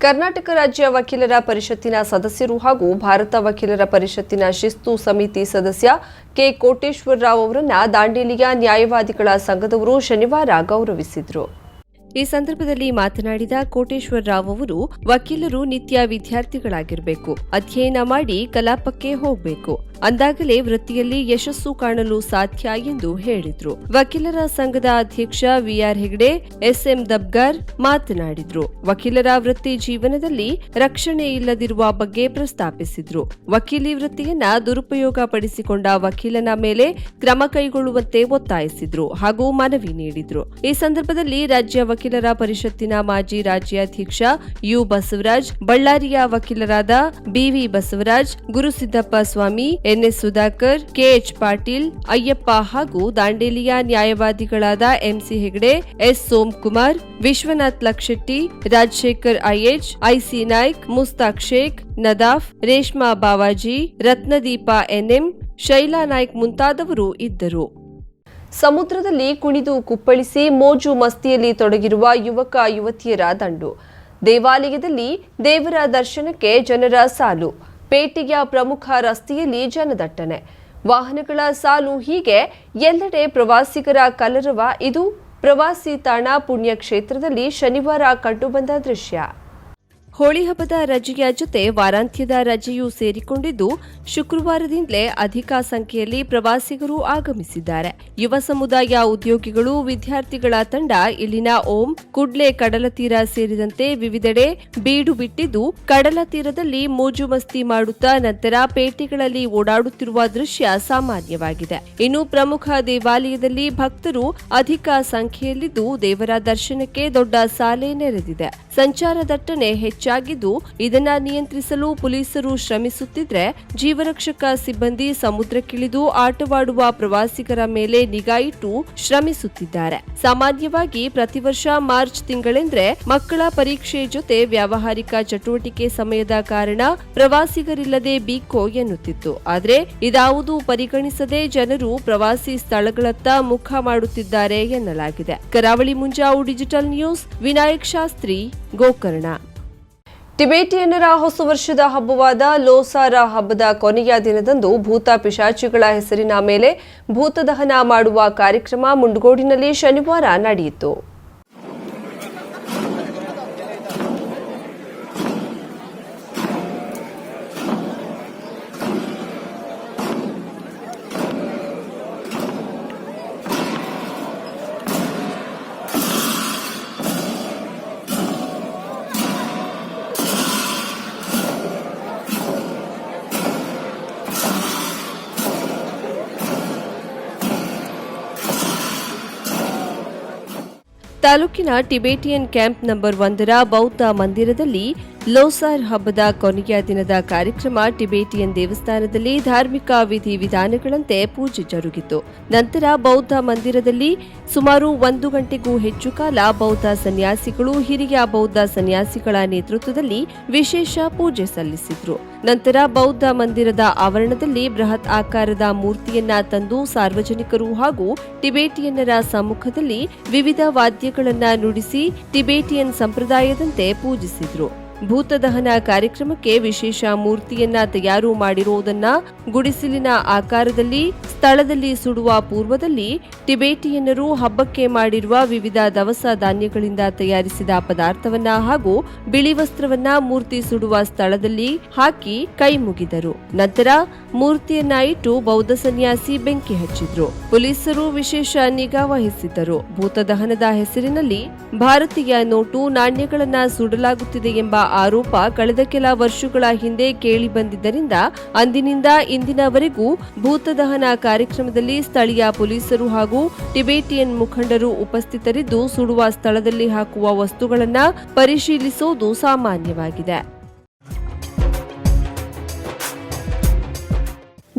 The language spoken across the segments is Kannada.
ಕರ್ನಾಟಕ ರಾಜ್ಯ ವಕೀಲರ ಪರಿಷತ್ತಿನ ಸದಸ್ಯರು ಹಾಗೂ ಭಾರತ ವಕೀಲರ ಪರಿಷತ್ತಿನ ಶಿಸ್ತು ಸಮಿತಿ ಸದಸ್ಯ ಕೆ ಕೋಟೇಶ್ವರ ರಾವ್ ಅವರನ್ನು ದಾಂಡೇಲಿಯ ನ್ಯಾಯವಾದಿಗಳ ಸಂಘದವರು ಶನಿವಾರ ಗೌರವಿಸಿದರು. ಈ ಸಂದರ್ಭದಲ್ಲಿ ಮಾತನಾಡಿದ ಕೋಟೇಶ್ವರ ರಾವ್ ಅವರು, ವಕೀಲರು ನಿತ್ಯ ವಿದ್ಯಾರ್ಥಿಗಳಾಗಿರಬೇಕು, ಅಧ್ಯಯನ ಮಾಡಿ ಕಲಾಪಕ್ಕೆ ಹೋಗಬೇಕು. ಅಂದಾಗಲೇ ವೃತ್ತಿಯಲ್ಲಿ ಯಶಸ್ಸು ಕಾಣಲು ಸಾಧ್ಯ ಎಂದು ಹೇಳಿದ್ರು. ವಕೀಲರ ಸಂಘದ ಅಧ್ಯಕ್ಷ ವಿಆರ್ ಹೆಗ್ಡೆ, ಎಸ್ಎಂ ದಬ್ಗರ್ ಮಾತನಾಡಿದ್ರು. ವಕೀಲರ ವೃತ್ತಿ ಜೀವನದಲ್ಲಿ ರಕ್ಷಣೆ ಇಲ್ಲದಿರುವ ಬಗ್ಗೆ ಪ್ರಸ್ತಾಪಿಸಿದ್ರು. ವಕೀಲಿ ವೃತ್ತಿಯನ್ನ ದುರುಪಯೋಗ ಪಡಿಸಿಕೊಂಡ ವಕೀಲನ ಮೇಲೆ ಕ್ರಮ ಕೈಗೊಳ್ಳುವಂತೆ ಒತ್ತಾಯಿಸಿದ್ರು ಹಾಗೂ ಮನವಿ ನೀಡಿದ್ರು. ಈ ಸಂದರ್ಭದಲ್ಲಿ ರಾಜ್ಯ ವಕೀಲರ ಪರಿಷತ್ತಿನ ಮಾಜಿ ರಾಜ್ಯಾಧ್ಯಕ್ಷ ಯು ಬಸವರಾಜ್, ಬಳ್ಳಾರಿಯ ವಕೀಲರಾದ B V Basavaraj, Gurusiddappa Swami N S Sudhakar K H Patil, Ayyappa ಹಾಗೂ ದಾಂಡೇಲಿಯ ನ್ಯಾಯವಾದಿಗಳಾದ M C Hegde, S Somkumar, Vishwanath Lakshetti, Rajashekhar I H I C Naik, Mushtaq Sheikh, Nadaf, Reshma Bavaji, Ratnadeepa N M, Shaila Naik ಮುಂತಾದವರು ಇದ್ದರು. ಸಮುದ್ರದಲ್ಲಿ ಕುಣಿದು ಕುಪ್ಪಳಿಸಿ ಮೋಜು ಮಸ್ತಿಯಲ್ಲಿ ತೊಡಗಿರುವ ಯುವಕ ಯುವತಿಯರ ದಂಡು. ದೇವಾಲಯದಲ್ಲಿ ದೇವರ ದರ್ಶನಕ್ಕೆ ಜನರ ಸಾಲು. ಪೇಟೆಯ ಪ್ರಮುಖ ರಸ್ತೆಯಲ್ಲಿ ಜನದಟ್ಟಣೆ. ವಾಹನಗಳ ಸಾಲು ಹೀಗೆ ಎಲ್ಲೆಡೆ ಪ್ರವಾಸಿಗರ ಕಲರವ ಇದು. ಪ್ರವಾಸಿ ತಾಣ ಪುಣ್ಯಕ್ಷೇತ್ರದಲ್ಲಿ ಶನಿವಾರ ಕಂಡುಬಂದ ದೃಶ್ಯ. ಹೋಳಿ ಹಬ್ಬದ ರಜೆಯ ಜೊತೆ ವಾರಾಂತ್ಯದ ರಜೆಯೂ ಸೇರಿಕೊಂಡಿದ್ದು, ಶುಕ್ರವಾರದಿಂದಲೇ ಅಧಿಕ ಸಂಖ್ಯೆಯಲ್ಲಿ ಪ್ರವಾಸಿಗರು ಆಗಮಿಸಿದ್ದಾರೆ. ಯುವ ಸಮುದಾಯ ಉದ್ಯೋಗಿಗಳು, ವಿದ್ಯಾರ್ಥಿಗಳ ತಂಡ ಇಲ್ಲಿನ ಓಂ, ಕುಡ್ಲೆ ಕಡಲ ತೀರ ಸೇರಿದಂತೆ ವಿವಿಧೆಡೆ ಬೀಡು ಬಿಟ್ಟಿದ್ದು, ಕಡಲ ತೀರದಲ್ಲಿ ಮೋಜು ಮಸ್ತಿ ಮಾಡುತ್ತಾ ನಂತರ ಪೇಟೆಗಳಲ್ಲಿ ಓಡಾಡುತ್ತಿರುವ ದೃಶ್ಯ ಸಾಮಾನ್ಯವಾಗಿದೆ. ಇನ್ನು ಪ್ರಮುಖ ದೇವಾಲಯದಲ್ಲಿ ಭಕ್ತರು ಅಧಿಕ ಸಂಖ್ಯೆಯಲ್ಲಿದ್ದು ದೇವರ ದರ್ಶನಕ್ಕೆ ದೊಡ್ಡ ಸಾಲೆ ನೆರೆದಿದೆ. ಸಂಚಾರ ದಟ್ಟಣೆ ಹೆಚ್ಚಾಗಿದ್ದು, ಇದನ್ನ ನಿಯಂತ್ರಿಸಲು ಪೊಲೀಸರು ಶ್ರಮಿಸುತ್ತಿದ್ರೆ ಜೀವರಕ್ಷಕ ಸಿಬ್ಬಂದಿ ಸಮುದ್ರಕ್ಕಿಳಿದು ಆಟವಾಡುವ ಪ್ರವಾಸಿಗರ ಮೇಲೆ ನಿಗಾ ಇಟ್ಟು ಶ್ರಮಿಸುತ್ತಿದ್ದಾರೆ. ಸಾಮಾನ್ಯವಾಗಿ ಪ್ರತಿ ವರ್ಷ ಮಾರ್ಚ್ ತಿಂಗಳೆಂದ್ರೆ ಮಕ್ಕಳ ಪರೀಕ್ಷೆ ಜೊತೆ ವ್ಯಾವಹಾರಿಕ ಚಟುವಟಿಕೆ ಸಮಯದ ಕಾರಣ ಪ್ರವಾಸಿಗರಿಲ್ಲದೆ ಬೀಕೋ ಎನ್ನುತ್ತಿತ್ತು. ಆದರೆ ಇದಾವುದು ಪರಿಗಣಿಸದೆ ಜನರು ಪ್ರವಾಸಿ ಸ್ಥಳಗಳತ್ತ ಮುಖ ಮಾಡುತ್ತಿದ್ದಾರೆ ಎನ್ನಲಾಗಿದೆ. Karavali Munjavu digital news, Vinayak Shastri, Gokarna. ಟಿಬೇಟಿಯನ್ನರ ಹೊಸ ವರ್ಷದ ಹಬ್ಬವಾದ ಲೋಸಾರ ಹಬ್ಬದ ಕೊನೆಯ ದಿನದಂದು ಭೂತ ಪಿಶಾಚಿಗಳ ಹೆಸರಿನ ಮೇಲೆ ಭೂತದಹನ ಮಾಡುವ ಕಾರ್ಯಕ್ರಮ ಮುಂಡಗೋಡಿನಲ್ಲಿ ಶನಿವಾರ ನಡೆಯಿತು. ತಾಲೂಕಿನ ಟಿಬೇಟಿಯನ್ ಕ್ಯಾಂಪ್ ನಂಬರ್ ಒಂದರ ಬೌದ್ಧ ಮಂದಿರದಲ್ಲಿ ಲೋಸಾರ್ ಹಬ್ಬದ ಕೊನೆಯ ದಿನದ ಕಾರ್ಯಕ್ರಮ ಟಿಬೇಟಿಯನ್ ದೇವಸ್ಥಾನದಲ್ಲಿ ಧಾರ್ಮಿಕ ವಿಧಿ ವಿಧಾನಗಳಂತೆ ಪೂಜೆ ಜರುಗಿತು. ನಂತರ ಬೌದ್ಧ ಮಂದಿರದಲ್ಲಿ ಸುಮಾರು ಒಂದು ಗಂಟೆಗೂ ಹೆಚ್ಚು ಕಾಲ ಬೌದ್ಧ ಸನ್ಯಾಸಿಗಳು, ಹಿರಿಯ ಬೌದ್ಧ ಸನ್ಯಾಸಿಗಳ ನೇತೃತ್ವದಲ್ಲಿ ವಿಶೇಷ ಪೂಜೆ ಸಲ್ಲಿಸಿದ್ರು. ನಂತರ ಬೌದ್ಧ ಮಂದಿರದ ಆವರಣದಲ್ಲಿ ಬೃಹತ್ ಆಕಾರದ ಮೂರ್ತಿಯನ್ನ ತಂದು ಸಾರ್ವಜನಿಕರು ಹಾಗೂ ಟಿಬೇಟಿಯನ್ನರ ಸಮ್ಮುಖದಲ್ಲಿ ವಿವಿಧ ವಾದ್ಯಗಳನ್ನ ನುಡಿಸಿ ಟಿಬೇಟಿಯನ್ ಸಂಪ್ರದಾಯದಂತೆ ಪೂಜಿಸಿದ್ರು. ಭೂತದಹನ ಕಾರ್ಯಕ್ರಮಕ್ಕೆ ವಿಶೇಷ ಮೂರ್ತಿಯನ್ನ ತಯಾರು ಮಾಡಿರುವುದನ್ನ ಗುಡಿಸಿಲಿನ ಆಕಾರದಲ್ಲಿ, ಸ್ಥಳದಲ್ಲಿ ಸುಡುವ ಪೂರ್ವದಲ್ಲಿ ಟಿಬೇಟಿಯನ್ನರು ಹಬ್ಬಕ್ಕೆ ಮಾಡಿರುವ ವಿವಿಧ ದವಸ ಧಾನ್ಯಗಳಿಂದ ತಯಾರಿಸಿದ ಪದಾರ್ಥವನ್ನ ಹಾಗೂ ಬಿಳಿ ವಸ್ತ್ರವನ್ನ ಮೂರ್ತಿ ಸುಡುವ ಸ್ಥಳದಲ್ಲಿ ಹಾಕಿ ಕೈ ಮುಗಿದರು. ನಂತರ ಮೂರ್ತಿಯನ್ನ ಇಟ್ಟು ಬೌದ್ಧ ಸನ್ಯಾಸಿ ಬೆಂಕಿ ಹಚ್ಚಿದ್ರು. ಪೊಲೀಸರು ವಿಶೇಷ ನಿಗಾ ವಹಿಸಿದ್ದರು. ಭೂತದಹನದ ಹೆಸರಿನಲ್ಲಿ ಭಾರತೀಯ ನೋಟು ನಾಣ್ಯಗಳನ್ನ ಸುಡಲಾಗುತ್ತಿದೆ ಎಂಬ ಆರೋಪ ಕಳೆದ ಕೆಲ ವರ್ಷಗಳ ಹಿಂದೆ ಕೇಳಿ ಬಂದಿದ್ದರಿಂದ ಅಂದಿನಿಂದ ಇಂದಿನವರೆಗೂ ಭೂತದಹನ ಕಾರ್ಯಕ್ರಮದಲ್ಲಿ ಸ್ಥಳೀಯ ಪೊಲೀಸರು ಹಾಗೂ ಟಿಬೇಟಿಯನ್ ಮುಖಂಡರು ಉಪಸ್ಥಿತರಿದ್ದು ಸುಡುವ ಸ್ಥಳದಲ್ಲಿ ಹಾಕುವ ವಸ್ತುಗಳನ್ನು ಪರಿಶೀಲಿಸುವುದು ಸಾಮಾನ್ಯವಾಗಿದೆ.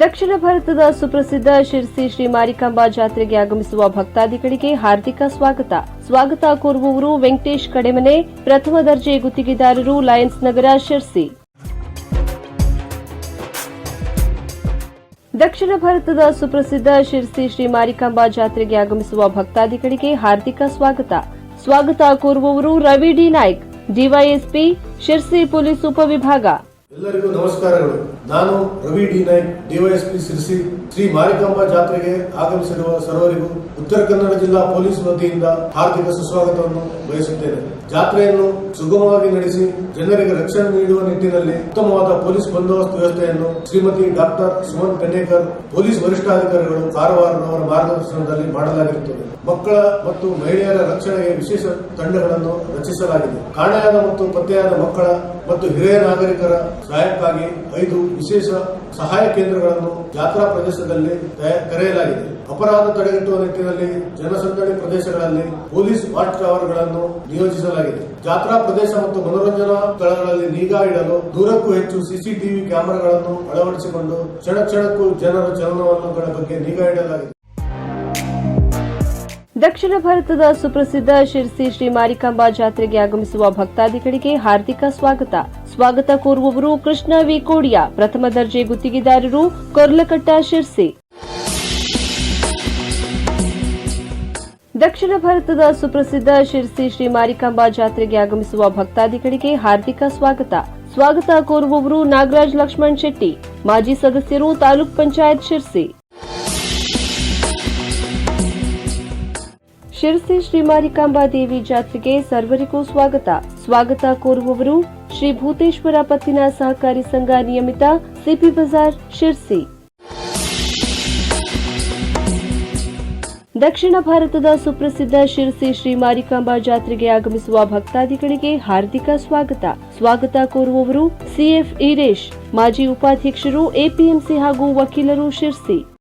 ದಕ್ಷಿಣ ಭಾರತದ ಸುಪ್ರಸಿದ್ಧ ಶಿರ್ಸಿ ಶ್ರೀ ಮಾರಿಕಾಂಬಾ ಜಾತ್ರೆಗೆ ಆಗಮಿಸುವ ಭಕ್ತಾದಿಗಳಿಗೆ ಹಾರ್ದಿಕ ಸ್ವಾಗತ. ಸ್ವಾಗತ ಕೋರುವವರು ವೆಂಕಟೇಶ್ ಕಡೆಮನೆ, ಪ್ರಥಮ ದರ್ಜೆ ಗುತ್ತಿಗೆದಾರರು ಲಯನ್ಸ್ ನಗರ, ಶಿರ್ಸಿ. ದಕ್ಷಿಣ ಭಾರತದ ಸುಪ್ರಸಿದ್ಧ ಶಿರ್ಸಿ ಶ್ರೀ ಮಾರಿಕಾಂಬಾ ಜಾತ್ರೆಗೆ ಆಗಮಿಸುವ ಭಕ್ತಾದಿಗಳಿಗೆ ಹಾರ್ದಿಕ ಸ್ವಾಗತ. ಸ್ವಾಗತ ಕೋರುವವರು Ravi D Naik, DYSP, Sirsi police ಉಪವಿಭಾಗ. ಎಲ್ಲರಿಗೂ ನಮಸ್ಕಾರಗಳು. ನಾನು ರವಿ ಡಿ ನಾಯ್ಕ್ ಡಿವೈಎಸ್ಪಿ ಸಿರಿಸಿ, ಶ್ರೀ ಮಾರಿಕಾಂಬಾ ಜಾತ್ರೆಗೆ ಆಗಮಿಸಿರುವ ಸರ್ವರಿಗೂ ಉತ್ತರ ಕನ್ನಡ ಜಿಲ್ಲಾ ಪೊಲೀಸ್ ವತಿಯಿಂದ ಹಾರ್ದಿಕ ಸುಸ್ವಾಗತವನ್ನು ಬಯಸುತ್ತೇನೆ. ಜಾತ್ರೆಯನ್ನು ಸುಗಮವಾಗಿ ನಡೆಸಿ ಜನರಿಗೆ ರಕ್ಷಣೆ ನೀಡುವ ನಿಟ್ಟಿನಲ್ಲಿ ಉತ್ತಮವಾದ ಪೊಲೀಸ್ ಬಂದೋಬಸ್ತ್ ವ್ಯವಸ್ಥೆಯನ್ನು ಶ್ರೀಮತಿ ಡಾಕ್ಟರ್ ಸುಮನ್ ಕನ್ನೇಕರ್ ಪೊಲೀಸ್ ವರಿಷ್ಠಾಧಿಕಾರಿಗಳು ಕಾರವಾರನವರ ಮಾರ್ಗದರ್ಶನದಲ್ಲಿ ಮಾಡಲಾಗಿರುತ್ತದೆ. ಮಕ್ಕಳ ಮತ್ತು ಮಹಿಳೆಯರ ರಕ್ಷಣೆಗೆ ವಿಶೇಷ ತಂಡಗಳನ್ನು ರಚಿಸಲಾಗಿದೆ. ಕಾಣೆಯಾದ ಮತ್ತು ಪತ್ತೆಯಾದ ಮಕ್ಕಳ ಮತ್ತು ಹಿರಿಯ ನಾಗರಿಕರ ಸಹಾಯಕ್ಕಾಗಿ ಐದು ವಿಶೇಷ ಸಹಾಯ ಕೇಂದ್ರಗಳನ್ನು ಜಾತ್ರಾ ಪ್ರದೇಶದಲ್ಲಿ ಕರೆಯಲಾಗಿದೆ ಅಪರಾಧ ತಡೆಗಟ್ಟುವ ನಿಟ್ಟಿನಲ್ಲಿ ಜನಸಂದಣಿ ಪ್ರದೇಶಗಳಲ್ಲಿ ಪೊಲೀಸ್ ವಾಚ್ ಟವರ್ಗಳನ್ನು ನಿಯೋಜಿಸಲಾಗಿದೆ. ಜಾತ್ರಾ ಪ್ರದೇಶ ಮತ್ತು ಮನೋರಂಜನಾ ಸ್ಥಳಗಳಲ್ಲಿ ನಿಗಾ ಇಡಲು ದೂರಕ್ಕೂ ಹೆಚ್ಚು ಸಿಸಿಟಿವಿ ಕ್ಯಾಮೆರಾಗಳನ್ನು ಅಳವಡಿಸಿಕೊಂಡು ಕ್ಷಣ ಕ್ಷಣಕ್ಕೂ ಜನರ ಚಲನವಲನಗಳ ಬಗ್ಗೆ ನಿಗಾ ಇಡಲಾಗಿದೆ. ದಕ್ಷಿಣ ಭಾರತದ ಸುಪ್ರಸಿದ್ಧ ಶಿರ್ಸಿ ಶ್ರೀ ಮಾರಿಕಾಂಬಾ ಜಾತ್ರೆಗೆ ಆಗಮಿಸುವ ಭಕ್ತಾದಿಗಳಿಗೆ ಹಾರ್ದಿಕ ಸ್ವಾಗತ. ಸ್ವಾಗತ ಕೋರುವವರು ಕೃಷ್ಣ ವಿ. ಕೋಡಿಯಾ ಪ್ರಥಮ ದರ್ಜೆ ಗುತ್ತಿಗೆದಾರರು ಕೊರ್ಲಕಟ್ಟ ಶಿರ್ಸಿ. ದಕ್ಷಿಣ ಭಾರತದ ಸುಪ್ರಸಿದ್ಧ ಶಿರ್ಸಿ ಶ್ರೀ ಮಾರಿಕಾಂಬಾ ಜಾತ್ರೆಗೆ ಆಗಮಿಸುವ ಭಕ್ತಾದಿಗಳಿಗೆ ಹಾರ್ದಿಕ ಸ್ವಾಗತ. ಸ್ವಾಗತ ಕೋರುವವರು ನಾಗರಾಜ್ ಲಕ್ಷ್ಮಣ್ ಶೆಟ್ಟಿ, ಮಾಜಿ ಸದಸ್ಯರು ತಾಲೂಕ್ ಪಂಚಾಯತ್ ಶಿರ್ಸಿ. ಶಿರಸಿ ಶ್ರೀ ಮಾರಿಕಾಂಬಾ ದೇವಿ ಜಾತ್ರೆಗೆ ಸರ್ವರಿಗೂ ಸ್ವಾಗತ. ಸ್ವಾಗತ ಕೋರುವವರು ಶ್ರೀ ಭೂತೇಶ್ವರ ಪತ್ತಿನ ಸಹಕಾರಿ ಸಂಘ ನಿಯಮಿತ ಸಿಪಿ ಬಜಾರ್ ಶಿರ್ಸಿ. ದಕ್ಷಿಣ ಭಾರತದ ಸುಪ್ರಸಿದ್ಧ ಶಿರಸಿ ಶ್ರೀ ಮಾರಿಕಾಂಬಾ ಜಾತ್ರೆಗೆ ಆಗಮಿಸುವ ಭಕ್ತಾದಿಗಳಿಗೆ ಹಾರ್ದಿಕ ಸ್ವಾಗತ. ಸ್ವಾಗತ ಕೋರುವವರು ಸಿಎಫ್ ಈರೇಶ್, ಮಾಜಿ ಉಪಾಧ್ಯಕ್ಷರು ಎಪಿಎಂಸಿ ಹಾಗೂ ವಕೀಲರು ಶಿರ್ಸಿ.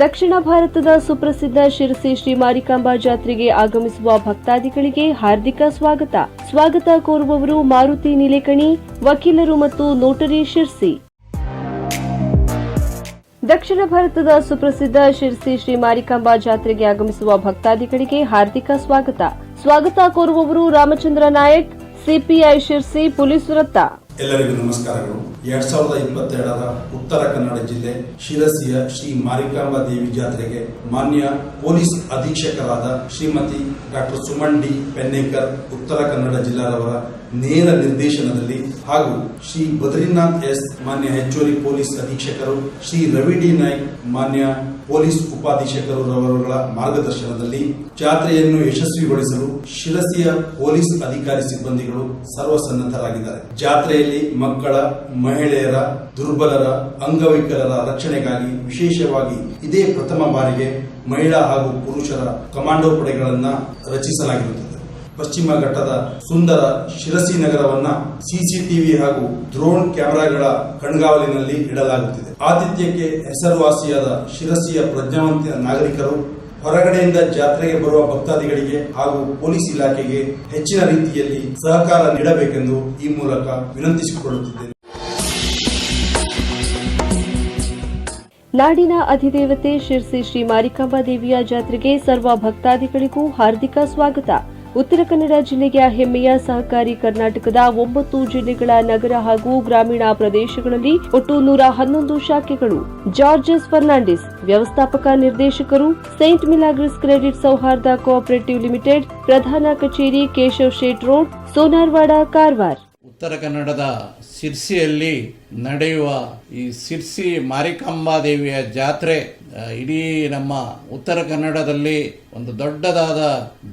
ದಕ್ಷಿಣ ಭಾರತದ ಸುಪ್ರಸಿದ್ಧ ಶಿರಸಿ ಶ್ರೀ ಮಾರಿಕಾಂಬಾ ಜಾತ್ರೆಗೆ ಆಗಮಿಸುವ ಭಕ್ತಾದಿಗಳಿಗೆ ಹಾರ್ದಿಕ ಸ್ವಾಗತ. ಸ್ವಾಗತ ಕೋರುವವರು ಮಾರುತಿ ನಿಲೇಕಣಿ, ವಕೀಲರು ಮತ್ತು ನೋಟರಿ ಶಿರ್ಸಿ. ದಕ್ಷಿಣ ಭಾರತದ ಸುಪ್ರಸಿದ್ಧ ಶಿರಸಿ ಶ್ರೀ ಮಾರಿಕಾಂಬಾ ಜಾತ್ರೆಗೆ ಆಗಮಿಸುವ ಭಕ್ತಾದಿಗಳಿಗೆ ಹಾರ್ದಿಕ ಸ್ವಾಗತ. ಸ್ವಾಗತ ಕೋರುವವರು ರಾಮಚಂದ್ರ ನಾಯಕ್, ಸಿಪಿಐ ಶಿರ್ಸಿ, ಪೊಲೀಸ್ ವೃತ್ತ. ಎಲ್ಲರಿಗೂ ನಮಸ್ಕಾರಗಳು. ಎರಡ್ ಸಾವಿರದ ಇಪ್ಪತ್ತೆರಡರ ಉತ್ತರ ಕನ್ನಡ ಜಿಲ್ಲೆ ಶಿರಸಿಯ ಶ್ರೀ ಮಾರಿಕಾಂಬಾ ದೇವಿ ಜಾತ್ರೆಗೆ ಮಾನ್ಯ ಪೊಲೀಸ್ ಅಧೀಕ್ಷಕರಾದ ಶ್ರೀಮತಿ ಡಾಕ್ಟರ್ ಸುಮನ್ ಡಿ. ಪೆನ್ನೇಕರ್, ಉತ್ತರ ಕನ್ನಡ ಜಿಲ್ಲಾದವರ ನೇರ ನಿರ್ದೇಶನದಲ್ಲಿ ಹಾಗೂ ಶ್ರೀ ಬದ್ರಿನಾಥ್ ಎಸ್ ಮಾನ್ಯ ಹೆಚ್ಚುವರಿ ಪೊಲೀಸ್ ಅಧೀಕ್ಷಕರು ಶ್ರೀ ರವಿ ಡಿ. ನಾಯ್ಕ್ ಮಾನ್ಯ ಪೊಲೀಸ್ ಉಪಾಧೀಕ್ಷಕರು ರವರುಗಳ ಮಾರ್ಗದರ್ಶನದಲ್ಲಿ ಜಾತ್ರೆಯನ್ನು ಯಶಸ್ವಿಗೊಳಿಸಲು ಶಿರಸಿಯ ಪೊಲೀಸ್ ಅಧಿಕಾರಿ ಸಿಬ್ಬಂದಿಗಳು ಸರ್ವಸನ್ನದ್ಧರಾಗಿದ್ದಾರೆ. ಜಾತ್ರೆಯಲ್ಲಿ ಮಕ್ಕಳ, ಮಹಿಳೆಯರ, ದುರ್ಬಲರ, ಅಂಗವಿಕಲರ ರಕ್ಷಣೆಗಾಗಿ ವಿಶೇಷವಾಗಿ ಇದೇ ಪ್ರಥಮ ಬಾರಿಗೆ ಮಹಿಳಾ ಹಾಗೂ ಪುರುಷರ ಕಮಾಂಡೋ ಪಡೆಗಳನ್ನ ರಚಿಸಲಾಗಿರುತ್ತದೆ. ಪಶ್ಚಿಮ ಘಟ್ಟದ ಸುಂದರ ಶಿರಸಿ ನಗರವನ್ನ ಸಿಸಿಟಿವಿ ಹಾಗೂ ಡ್ರೋನ್ ಕ್ಯಾಮೆರಾಗಳ ಕಣ್ಗಾವಲಿನಲ್ಲಿ ಇಡಲಾಗುತ್ತಿದೆ. ಆತಿಥ್ಯಕ್ಕೆ ಹೆಸರುವಾಸಿಯಾದ ಶಿರಸಿಯ ಪ್ರಜ್ಞಾವಂತ ನಾಗರಿಕರು ಹೊರಗಡೆಯಿಂದ ಜಾತ್ರೆಗೆ ಬರುವ ಭಕ್ತಾದಿಗಳಿಗೆ ಹಾಗೂ ಪೊಲೀಸ್ ಇಲಾಖೆಗೆ ಹೆಚ್ಚಿನ ರೀತಿಯಲ್ಲಿ ಸಹಕಾರ ನೀಡಬೇಕೆಂದು ಈ ಮೂಲಕ ವಿನಂತಿಸಿಕೊಳ್ಳುತ್ತಿದ್ದೇನೆ. ನಾಡಿನ ಅಧಿದೇವತೆ ಶಿರ್ಸಿ ಶ್ರೀ ಮಾರಿಕಾಂಬಾ ದೇವಿಯ ಜಾತ್ರೆಗೆ ಸರ್ವ ಭಕ್ತಾದಿಗಳಿಗೂ ಹಾರ್ದಿಕ ಸ್ವಾಗತ. ಉತ್ತರ ಕನ್ನಡ ಜಿಲ್ಲೆಯ ಹೆಮ್ಮೆಯ ಸಹಕಾರಿ ಕರ್ನಾಟಕದ ಒಂಬತ್ತು ಜಿಲ್ಲೆಗಳ ನಗರ ಹಾಗೂ ಗ್ರಾಮೀಣ ಪ್ರದೇಶಗಳಲ್ಲಿ ಒಟ್ಟು ನೂರ ಹನ್ನೊಂದು ಶಾಖೆಗಳು. ಜಾರ್ಜಸ್ ಫರ್ನಾಂಡಿಸ್ ವ್ಯವಸ್ಥಾಪಕ ನಿರ್ದೇಶಕರು, saint Milagres credit Souharda cooperative limited, ಪ್ರಧಾನ ಕಚೇರಿ ಕೇಶವ್ ಶೇಟ್ ರೋಡ್, ಸೋನಾರ್ವಾಡ ಕಾರವಾರ್. ಉತ್ತರ ಕನ್ನಡದ ಸಿರ್ಸಿಯಲ್ಲಿ ನಡೆಯುವ ಈ ಸಿರ್ಸಿ ಮಾರಿಕಾಂಬಾ ದೇವಿಯ ಜಾತ್ರೆ ಇಡೀ ನಮ್ಮ ಉತ್ತರ ಕನ್ನಡದಲ್ಲಿ ಒಂದು ದೊಡ್ಡದಾದ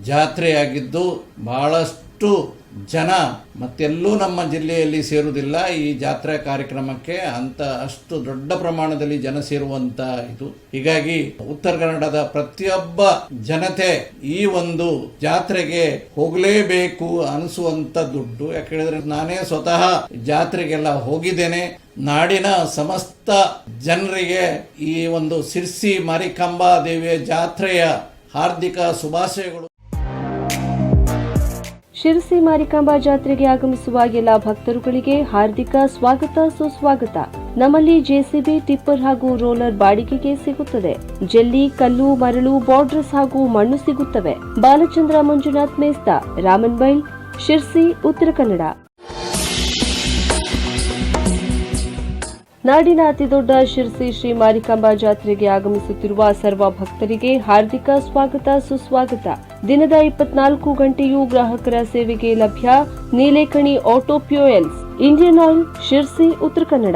ಜಾತ್ರೆಯಾಗಿದ್ದು ಬಹಳಷ್ಟು ಜನ ಮತ್ತೆಲ್ಲೂ ನಮ್ಮ ಜಿಲ್ಲೆಯಲ್ಲಿ ಸೇರುವುದಿಲ್ಲ. ಈ ಜಾತ್ರೆ ಕಾರ್ಯಕ್ರಮಕ್ಕೆ ಅಂತ ಅಷ್ಟು ದೊಡ್ಡ ಪ್ರಮಾಣದಲ್ಲಿ ಜನ ಸೇರುವಂತ ಇದು. ಹೀಗಾಗಿ ಉತ್ತರ ಕನ್ನಡದ ಪ್ರತಿಯೊಬ್ಬ ಜನತೆ ಈ ಒಂದು ಜಾತ್ರೆಗೆ ಹೋಗಲೇಬೇಕು ಅನಿಸುವಂತ ದುಡ್ಡು. ಯಾಕೆ ನಾನೇ ಸ್ವತಃ ಜಾತ್ರೆಗೆಲ್ಲ ಹೋಗಿದ್ದೇನೆ. ನಾಡಿನ ಸಮಸ್ತ ಜನರಿಗೆ ಈ ಒಂದು ಸಿರ್ಸಿ ಮಾರಿಕಾಂಬಾ ದೇವಿಯ ಜಾತ್ರೆಯ ಹಾರ್ದಿಕ ಶುಭಾಶಯಗಳು. ಶಿರಸಿ ಮಾರಿಕಾಂಬಾ ಜಾತ್ರೆಗೆ ಆಗಮಿಸುವ ಎಲ್ಲ ಭಕ್ತರುಗಳಿಗೆ ಹಾರ್ದಿಕ ಸ್ವಾಗತ, ಸುಸ್ವಾಗತ. ನಮ್ಮಲ್ಲಿ ಜೆಸಿಬಿ, ಟಿಪ್ಪರ್ ಹಾಗೂ ರೋಲರ್ ಬಾಡಿಗೆಗೆ ಸಿಗುತ್ತದೆ. ಜಲ್ಲಿ, ಕಲ್ಲು, ಮರಳು, ಬಾರ್ಡರ್ಸ್ ಹಾಗೂ ಮಣ್ಣು ಸಿಗುತ್ತವೆ. ಬಾಲಚಂದ್ರ ಮಂಜುನಾಥ್ ಮೇಸ್ತಾ ರಾಮನ್ಬೈಲ್ ಶಿರ್ಸಿ, ಉತ್ತರ ಕನ್ನಡ. ನಾಡಿನ ಅತಿದೊಡ್ಡ ಶಿರಸಿ ಶ್ರೀ ಮಾರಿಕಾಂಬಾ ಜಾತ್ರೆಗೆ ಆಗಮಿಸುತ್ತಿರುವ ಸರ್ವ ಭಕ್ತರಿಗೆ ಹಾರ್ದಿಕ ಸ್ವಾಗತ, ಸುಸ್ವಾಗತ. ದಿನದ ಇಪ್ಪತ್ನಾಲ್ಕು ಗಂಟೆಯೂ ಗ್ರಾಹಕರ ಸೇವೆಗೆ ಲಭ್ಯ Nilekani auto fuels Indian Oil, Sirsi, Uttara Kannada.